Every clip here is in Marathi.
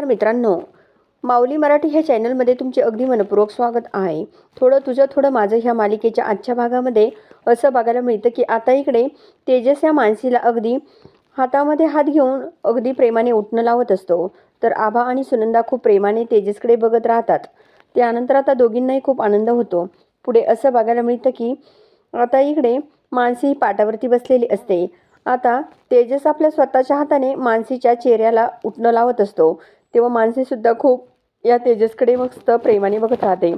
नमस्कार मित्रांनो. माऊली मराठी ह्या चॅनलमध्ये तुमचे अगदी मनपूर्वक स्वागत आहे. थोडं तुझं थोडं माझं ह्या मालिकेच्या आजच्या भागामध्ये असं बघायला मिळतं की आता इकडे तेजस या मानसीला अगदी हातामध्ये हात घेऊन अगदी प्रेमाने उठणं लावत असतो. तर आभा आणि सुनंदा खूप प्रेमाने तेजसकडे बघत राहतात. त्यानंतर आता दोघींनाही खूप आनंद होतो. पुढे असं बघायला मिळतं की आता इकडे मानसी ही पाटावरती बसलेली असते. आता तेजस आपल्या स्वतःच्या हाताने मानसीच्या चेहऱ्याला उठणं लावत असतो. तेव्हा माणसेसुद्धा खूप या तेजसकडे मस्त प्रेमाने बघत राहते.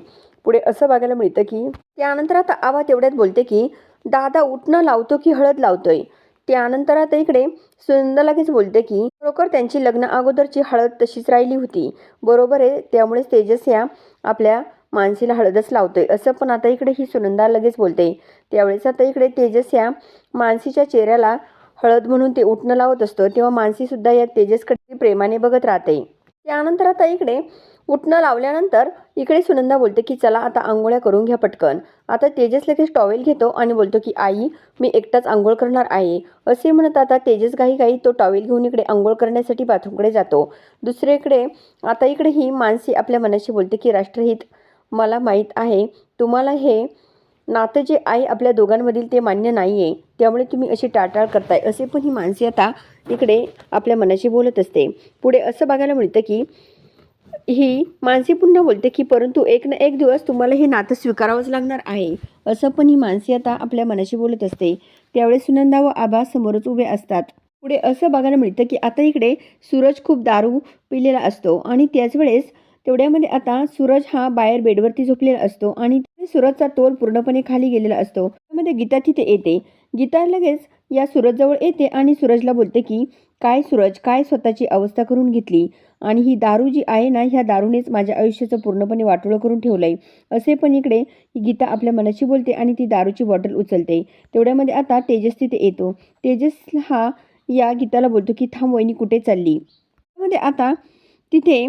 पुढे असं बघायला मिळतं की त्यानंतर आता आवा तेवढ्यात बोलते की दादा उठणं लावतो की हळद लावतोय? त्यानंतर आता इकडे सुनंदा लगेच बोलते की खरोखर त्यांची लग्न अगोदरची हळद तशीच राहिली होती. बरोबर आहे त्यामुळेच तेजस या आपल्या मानसीला हळदच लावतोय. असं पण आता इकडे ही सुनंदा लगेच बोलते. त्यावेळेस आता इकडे तेजस या मानसीच्या चेहऱ्याला हळद म्हणून ते उठणं लावत असतं तेव्हा मानसीसुद्धा या तेजसकडे प्रेमाने बघत राहते. त्यानंतर आता इकडे उठणं लावल्यानंतर इकडे सुनंदा बोलते की चला आता आंघोळ्या करून घ्या पटकन. आता तेजस लगेच टॉवेल घेतो आणि बोलतो की आई मी एकटाच आंघोळ करणार आहे. असे म्हणत आता तेजस काही काही तो टॉवेल घेऊन इकडे आंघोळ करण्यासाठी बाथरूमकडे जातो. दुसरीकडे आता इकडे ही मानसी आपल्या मनाशी बोलते की राष्ट्रहित मला माहीत आहे तुम्हाला हे नातं जे आहे आपल्या दोघांमधील ते मान्य नाही आहे त्यामुळे तुम्ही अशी टाळटाळ करताय असे पण ही माणसे आता इकडे आपल्या मनाशी बोलत असते. पुढे असं बघायला मिळतं की ही मानसी पुन्हा बोलते की परंतु एक ना एक दिवस तुम्हाला हे नातं स्वीकारावंच लागणार आहे. असं पण ही मानसी आता आपल्या मनाशी बोलत असते. त्यावेळेस सुनंदा व आबा समोरच उभे असतात. पुढे असं बघायला मिळतं की आता इकडे सूरज खूप दारू पिलेला असतो आणि त्याच वेळेस तेवढ्यामध्ये आता सूरज हा बाहेर बेडवरती झोपलेला असतो आणि सूरजचा तोल पूर्णपणे खाली गेलेला असतो. त्यामध्ये गीता तिथे येते. गीता लगेच या सूरजजवळ येते आणि सूरजला बोलते की काय सूरज काय स्वतःची अवस्था करून घेतली? आणि ही दारू जी आहे ना ह्या दारूनेच माझ्या आयुष्याचं पूर्णपणे वाटोळं करून ठेवलं आहे असे पण इकडे ही गीता आपल्या मनाशी बोलते आणि ती दारूची बॉटल उचलते. तेवढ्यामध्ये आता तेजस तिथे येतो. तेजस हा या गीताला बोलतो की थांब वहिनी कुठे चालली? त्यामध्ये आता तिथे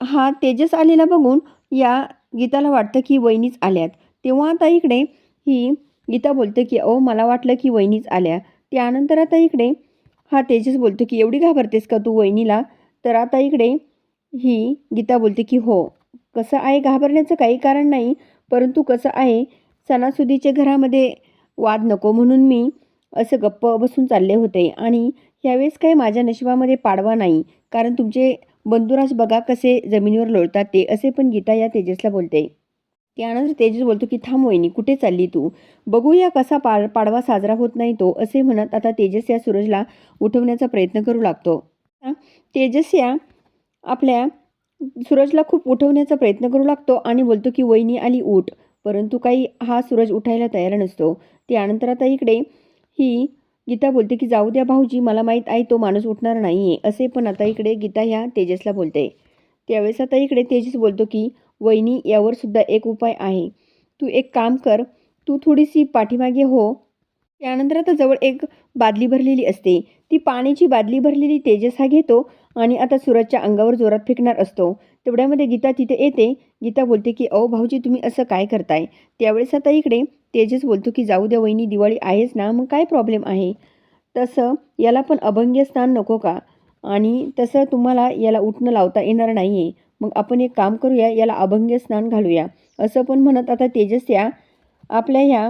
हा तेजस आलेला बघून या गीताला वाटतं की वहिनीच आल्यात. तेव्हा आता इकडे ही गीता बोलते की अहो मला वाटलं की वहिनीच आल्या. त्यानंतर आता इकडे हा तेजस बोलतो की एवढी घाबरतेस का तू वहिनीला? तर आता इकडे ही गीता बोलते की हो कसं आहे घाबरण्याचं काही कारण नाही परंतु कसं आहे सणासुदीच्या घरामध्ये वाद नको म्हणून मी असं गप्प बसून चालले होते आणि ह्यावेळेस काही माझ्या नशिबामध्ये पाडवा नाही कारण तुमचे बंधुराज बघा कसे जमिनीवर लोळतात ते. असे पण गीता या तेजसला बोलते. त्यानंतर तेजस बोलतो की थांब वहिनी कुठे चालली तू? बघूया कसा पाड पाडवा साजरा होत नाही तो. असे म्हणत आता तेजस या सूरजला उठवण्याचा प्रयत्न करू लागतो. तेजस या आपल्या सूरजला खूप उठवण्याचा प्रयत्न करू लागतो आणि बोलतो की वहिनी आली उठ. परंतु काही हा सूरज उठायला तयार नसतो. त्यानंतर आता इकडे ही गीता बोलते की जाऊ द्या भाऊजी मला माहीत आहे तो माणूस उठणार नाही आहे असे पण आता इकडे गीता ह्या तेजसला बोलते. त्यावेळेस आता इकडे तेजस बोलतो की वहिनी यावर सुद्धा एक उपाय आहे. तू एक काम कर. तू थोडीशी पाठीमागे हो. त्यानंतर आता जवळ एक बादली भरलेली असते. ती पाण्याची बादली भरलेली तेजस हा घेतो आणि आता सूरजच्या अंगावर जोरात फेकणार असतो. तेवढ्यामध्ये गीता तिथे येते. गीता बोलते की अहो भाऊजी तुम्ही असं काय करताय? त्यावेळेस आता इकडे तेजस बोलतो की जाऊ द्या वहिनी दिवाळी आहेच ना मग काय प्रॉब्लेम आहे? तसं याला पण अभंग्य स्नान नको का? आणि तसं तुम्हाला याला उठणं लावता येणार नाही आहे मग आपण एक काम करूया याला अभंग्य स्नान घालूया. असं पण म्हणत आता तेजस या आपल्या ह्या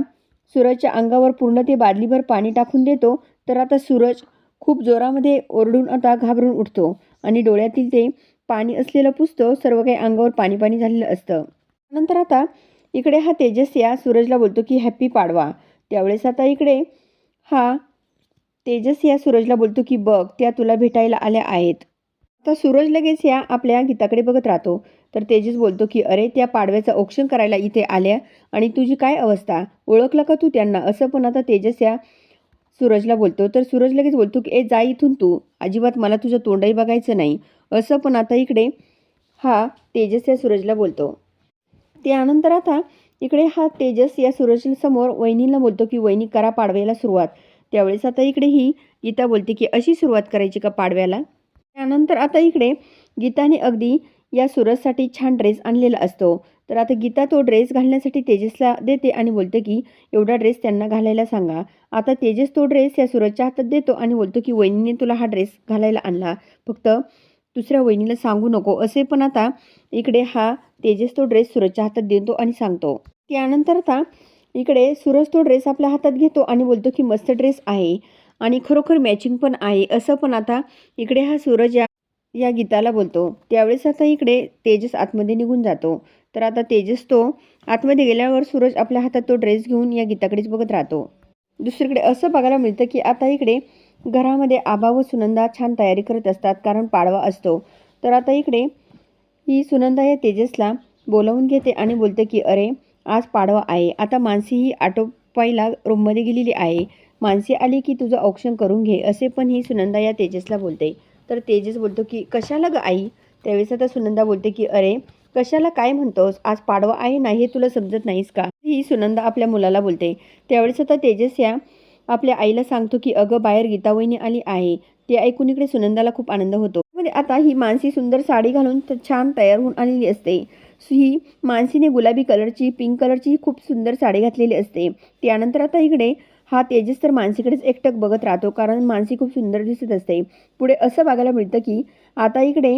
सूरजच्या अंगावर पूर्ण ते बादलीभर पाणी टाकून देतो. तर आता सूरज खूप जोरामध्ये ओरडून आता घाबरून उठतो आणि डोळ्यातील ते पाणी असलेलं पुसतो. सर्व काही अंगावर पाणी पाणी झालेलं असतं. नंतर आता इकडे हा तेजस या सूरजला बोलतो की हॅप्पी पाडवा. त्यावेळेस आता इकडे हा तेजस या सूरजला बोलतो की बघ त्या तुला भेटायला आल्या आहेत. आता सूरज लगेच या आपल्या गीताकडे बघत राहतो. तर तेजस बोलतो की अरे त्या पाडव्याचं औक्षण करायला इथे आल्या आणि तुझी काय अवस्था? ओळखलं का तू त्यांना? असं पण आता तेजस या सूरजला बोलतो. तर सूरज लगेच बोलतो की ए जा इथून तू. अजिबात मला तुझं तोंडही बघायचं नाही. असं पण आता इकडे हा तेजस या सूरजला बोलतो. त्यानंतर आता इकडे हा तेजस या सूरजसमोर वहिनीला बोलतो की वहिनी करा पाडव्याला सुरुवात. त्यावेळेस आता इकडे ही गीता बोलते की अशी सुरुवात करायची का पाडव्याला? त्यानंतर आता इकडे गीताने अगदी या सूरजसाठी छान ड्रेस आणलेला असतो. तर आता गीता तो ड्रेस घालण्यासाठी तेजसला देते आणि बोलते की एवढा ड्रेस त्यांना घालायला सांगा. आता तेजस तो ड्रेस या सूरजच्या हातात देतो आणि बोलतो की वहिनीने तुला हा ड्रेस घालायला आणला. फक्त दुसऱ्या वहिनीला सांगू नको. असे पण आता इकडे हा तेजस तो ड्रेस सूरजच्या हातात देतो आणि सांगतो. त्यानंतर आता इकडे सूरज तो ड्रेस आपल्या हातात घेतो आणि बोलतो की मस्त ड्रेस आहे आणि खरोखर मॅचिंग पण आहे. असं पण आता इकडे हा सूरज या या गीताला बोलतो. त्यावेळेस आता इकडे तेजस आतमध्ये निघून जातो. तर आता तेजस तो आतमध्ये गेल्यावर सूरज आपल्या हातात तो ड्रेस घेऊन या गीताकडेच बघत राहतो. दुसरीकडे असं बघायला मिळतं की आता इकडे घरामध्ये आबा व सुनंदा छान तयारी करत असतात कारण पाडवा असतो. तर आता इकडे ही सुनंदा या तेजसला बोलावून घेते आणि बोलते की अरे आज पाडवा आहे. आता मानसी ही आटोपाईला रूममध्ये गेलेली आहे. मानसी आली की तुझं औक्षण करून घे असे पण ही सुनंदा या तेजसला बोलते. तर तेजस बोलतो की कशाला ग आई? त्यावेळेस आता सुनंदा बोलते की अरे कशाला काय म्हणतोस? आज पाडवा आहे नाही हे तुला समजत नाहीस का? ही सुनंदा आपल्या मुलाला बोलते. त्यावेळेस आता तेजस या आपल्या आईला सांगतो की अगं बाहेर गीतावहिनी आली आहे. ते ऐकून इकडे सुनंदाला खूप आनंद होतो. मध्ये आता ही मानसी सुंदर साडी घालून तर छान तयार होऊन आलेली असते. ही मानसीने गुलाबी कलरची पिंक कलरची खूप सुंदर साडी घातलेली असते. त्यानंतर आता इकडे हा तेजस तर मानसीकडेच एकटक बघत राहतो कारण मानसी खूप सुंदर दिसत असते. पुढे असं बघायला मिळतं की आता इकडे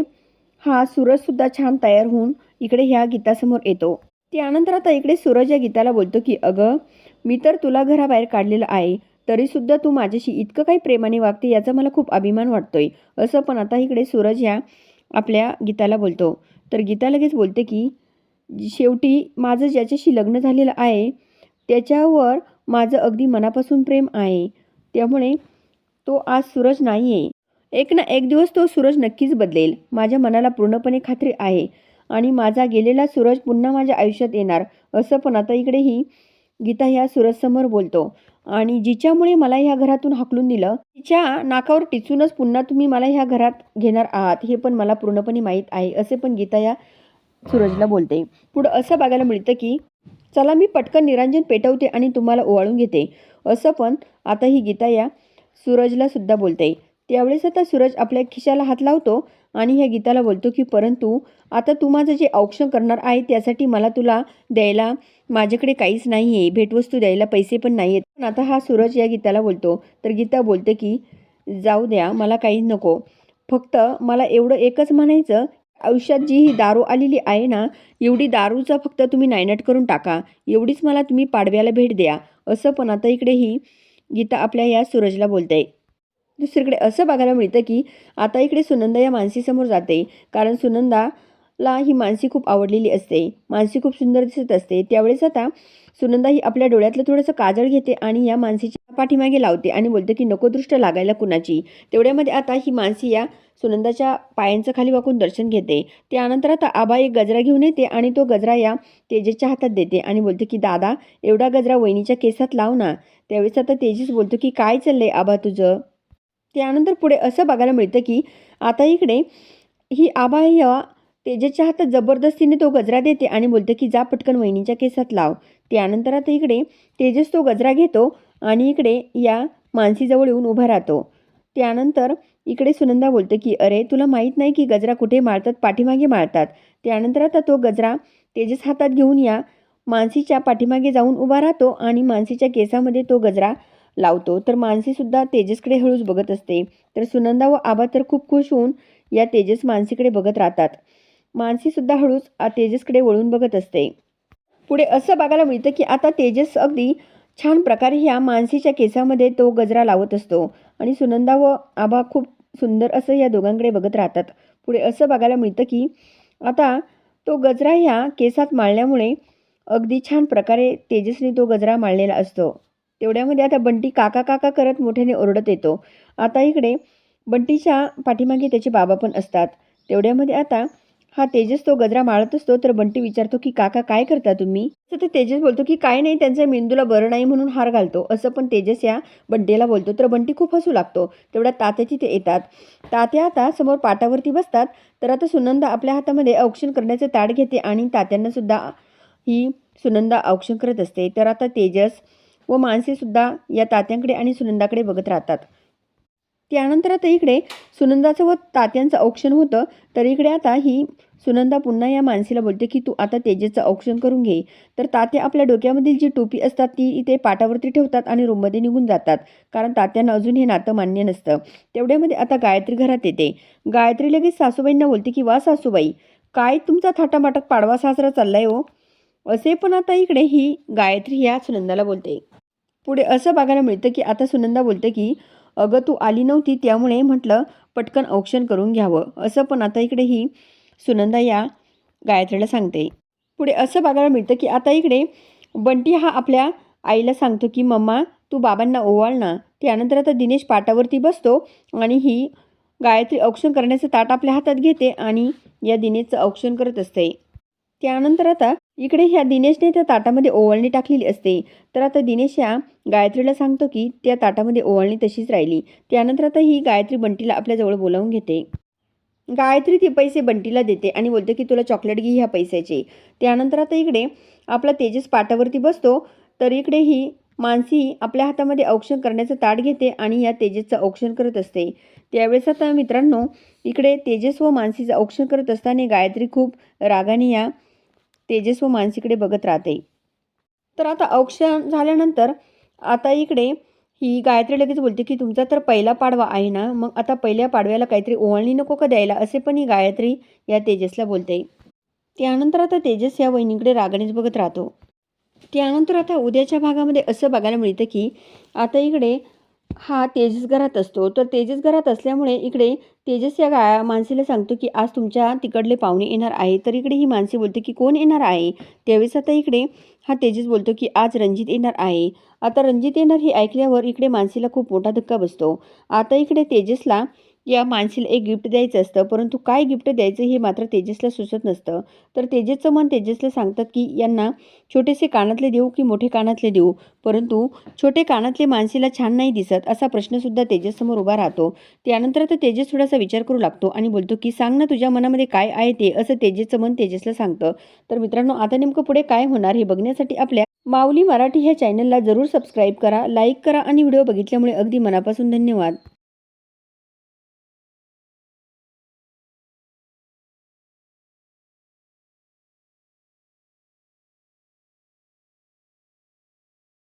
हा सूरजसुद्धा छान तयार होऊन इकडे ह्या गीतासमोर येतो. त्यानंतर आता इकडे सूरज या गीताला बोलतो की अगं मी तर तुला घराबाहेर काढलेलं आहे. तरीसुद्धा तू माझ्याशी इतकं काही प्रेमाने वागते याचा मला खूप अभिमान वाटतोय. असं पण आता इकडे सूरज ह्या आपल्या गीताला बोलतो. तर गीता लगेच बोलते की शेवटी माझं ज्याच्याशी लग्न झालेलं आहे त्याच्यावर माझं अगदी मनापासून प्रेम आहे. त्यामुळे तो आज सूरज नाही आहे एक ना एक दिवस तो सूरज नक्कीच बदलेल. माझ्या मनाला पूर्णपणे खात्री आहे आणि माझा गेलेला सूरज पुन्हा माझ्या आयुष्यात येणार. असं पण आता इकडेही गीता ह्या सूरजसमोर बोलतो. आणि जिच्यामुळे मला ह्या घरातून हाकलून दिलं तिच्या नाकावर टिचूनच पुन्हा तुम्ही मला ह्या घरात घेणार आहात हे पण मला पूर्णपणे माहीत आहे असे पण गीता या सूरजला बोलते. पुढं असं बघायला मिळतं की चला मी पटकन निरांजन पेटवते आणि तुम्हाला ओवाळून घेते. असं पण आता ही गीता या सूरजला सुद्धा बोलते. त्यावेळेस आता सूरज आपल्या खिशाला हात लावतो आणि ह्या गीताला बोलतो की परंतु आता तू माझं जे औक्षण करणार आहे त्यासाठी मला तुला द्यायला माझ्याकडे काहीच नाही आहे भेटवस्तू द्यायला पैसे पण नाही आहेत पण आता हा सूरज या गीताला बोलतो. तर गीता बोलते की जाऊ द्या मला काहीच नको. फक्त मला एवढं एकच म्हणायचं आयुष्यात जी ही दारू आलेली आहे ना एवढी दारूचा फक्त तुम्ही नायनट करून टाका. एवढीच मला तुम्ही पाडव्याला भेट द्या. असं पण आता इकडे ही गीता आपल्या या सूरजला बोलते. दुसरीकडे असं बघायला मिळतं की आता इकडे सुनंदा या मानसीसमोर जाते. कारण सुनंदा ला ही मानसी खूप आवडलेली असते. मानसी खूप सुंदर दिसत असते. त्यावेळेस आता सुनंदा ही आपल्या डोळ्यातलं थोडंसं काजळ घेते आणि या मानसीच्या पाठीमागे लावते आणि बोलते की नको दृष्ट लागायला कुणाची. तेवढ्यामध्ये आता ही मानसी या सुनंदाच्या पायांचं खाली वाकून दर्शन घेते. त्यानंतर आता आबा एक गजरा घेऊन येते आणि तो गजरा या तेजेसच्या हातात देते आणि बोलते की दादा एवढा गजरा वहिनीच्या केसात लाव ना. त्यावेळेस आता तेजस बोलतो की काय चाललंय आबा तुझं? त्यानंतर पुढे असं बघायला मिळतं की आता इकडे ही आबा या तेजसच्या हातात जबरदस्तीने तो गजरा देते आणि बोलते की जा पटकन वहिनीच्या केसात लाव. त्यानंतर आता इकडे तेजस तो गजरा घेतो आणि इकडे या मानसीजवळ येऊन उभा राहतो. त्यानंतर इकडे सुनंदा बोलते की अरे तुला माहीत नाही की गजरा कुठे माळतात पाठीमागे माळतात. त्यानंतर आता तो गजरा तेजस हातात घेऊन या मानसीच्या पाठीमागे जाऊन उभा राहतो आणि मानसीच्या केसामध्ये तो गजरा लावतो. तर मानसीसुद्धा तेजसकडे हळूच बघत असते. तर सुनंदा व आबा तर खूप खुश होऊन या तेजस मानसीकडे बघत राहतात. मानसीसुद्धा हळूच आ तेजसकडे वळून बघत असते. पुढे असं बघायला मिळतं की आता तेजस अगदी छान प्रकारे ह्या मानसीच्या केसामध्ये तो गजरा लावत असतो. आणि सुनंदा व आबा खूप सुंदर असं या दोघांकडे बघत राहतात. पुढे असं बघायला मिळतं की आता तो गजरा ह्या केसात माळल्यामुळे अगदी छान प्रकारे तेजसने तो गजरा माळलेला असतो. तेवढ्यामध्ये आता बंटी काका काका करत मोठ्याने ओरडत येतो. आता इकडे बंटीच्या पाठीमागे त्याचे बाबा पण असतात. तेवढ्यामध्ये आता हा तेजस तो गजरा माळत असतो तर बंटी विचारतो की काका काय करता तुम्ही? तर ते तेजस बोलतो की काय नाही त्यांच्या मेंदूला बरं नाही म्हणून हार घालतो. असं पण तेजस या बंटीला बोलतो तर बंटी खूप हसू लागतो. तेवढ्या तात्या तिथे येतात. तात्या आता समोर पाटावरती बसतात तर आता सुनंदा आपल्या हातामध्ये औक्षण करण्याचं ताट घेते आणि तात्यांना सुद्धा ही सुनंदा औक्षण करत असते. तर आता तेजस व माणसेसुद्धा या तात्यांकडे आणि सुनंदाकडे बघत राहतात. त्यानंतर आता इकडे सुनंदाचं व तात्यांचं औक्षण होतं. तर इकडे आता ही सुनंदा पुन्हा या मानसीला बोलते की तू आता तेजेचं औक्षण करून घे. तर तात्या आपल्या डोक्यामधील जी टोपी असतात ती इथे पाटावरती ठेवतात आणि रूममध्ये निघून जातात. कारण तात्यांना अजून हे नातं मान्य नसतं. तेवढ्यामध्ये आता गायत्री घरात येते. गायत्री लगेच सासूबाईंना बोलते की वा सासूबाई काय तुमचा थाटामाटात पाडवा साजरा चाललाय हो? असे पण आता इकडे ही गायत्री ह्या सुनंदाला बोलते. पुढे असं बघायला मिळतं की आता सुनंदा बोलते की अगं तू आली नव्हती त्यामुळे म्हटलं पटकन औक्षण करून घ्यावं. असं पण आता इकडे ही सुनंदा या गायत्रीला सांगते. पुढे असं बघायला मिळतं की आता इकडे बंटी हा आपल्या आईला सांगतो की मम्मा तू बाबांना ओवाळ ना. त्यानंतर आता दिनेश पाटावरती बसतो आणि ही गायत्री औक्षण करण्याचं ताट आपल्या हातात घेते आणि या दिनेशचं औक्षण करत असते. त्यानंतर आता इकडे ह्या दिनेशने त्या ताटामध्ये ओवाळणी टाकलेली असते. तर आता दिनेश या गायत्रीला सांगतो की त्या ताटामध्ये ओवाळणी तशीच राहिली. त्यानंतर आता ही गायत्री बंटीला आपल्याजवळ बोलावून घेते. गायत्री ती पैसे बंटीला देते आणि बोलते की तुला चॉकलेट घे ह्या पैशाचे. त्यानंतर आता इकडे आपला तेजस पाटावरती बसतो. तर इकडे ही मानसी आपल्या हातामध्ये औक्षण करण्याचं ताट घेते आणि या तेजसचं औक्षण करत असते. त्यावेळेस आता मित्रांनो इकडे तेजस व मानसीचं औक्षण करत असताना गायत्री खूप रागाने या तेजस व मानसीकडे बघत राहते. तर आता औक्षण झाल्यानंतर आता इकडे ही गायत्री लगेच बोलते की तुमचा तर पहिला पाडवा आहे ना मग आता पहिल्या पाडव्याला काहीतरी ओवाळणी नको का द्यायला? असे पण ही गायत्री या तेजसला बोलते. त्यानंतर आता तेजस या वहिनीकडे रागानेच बघत राहतो. त्यानंतर आता उद्याच्या भागामध्ये असं बघायला मिळतं की आता इकडे हा तेजस घरात असतो. तर तेजस घरात असल्यामुळे इकडे तेजस या गा माणसीला सांगतो की आज तुमच्या तिकडले पाहुणे येणार आहे तर इकडे ही माणसी बोलते की कोण येणार आहे? त्यावेळेस आता इकडे हा तेजस बोलतो की आज रणजित येणार आहे. आता रणजित येणार हे ऐकल्यावर इकडे माणसीला खूप मोठा धक्का बसतो. आता इकडे तेजसला या माणसीला एक गिफ्ट द्यायचं असतं. परंतु काय गिफ्ट द्यायचं हे मात्र तेजसला सुचत नसतं. तर तेजसचं मन तेजसला सांगतात की यांना छोटेसे कानातले देऊ की मोठे कानातले देऊ? परंतु छोटे कानातले मानसीला छान नाही दिसत असा प्रश्नसुद्धा तेजससमोर उभा राहतो. त्यानंतर तर तेजस थोडासा विचार करू लागतो आणि बोलतो की सांग ना तुझ्या मनामध्ये काय आहे ते असं तेजसचं मन तेजसला सांगतं. तर मित्रांनो आता नेमकं पुढे काय होणार हे बघण्यासाठी आपल्या माऊली मराठी ह्या चॅनलला जरूर सबस्क्राईब करा लाईक करा आणि व्हिडिओ बघितल्यामुळे अगदी मनापासून धन्यवाद.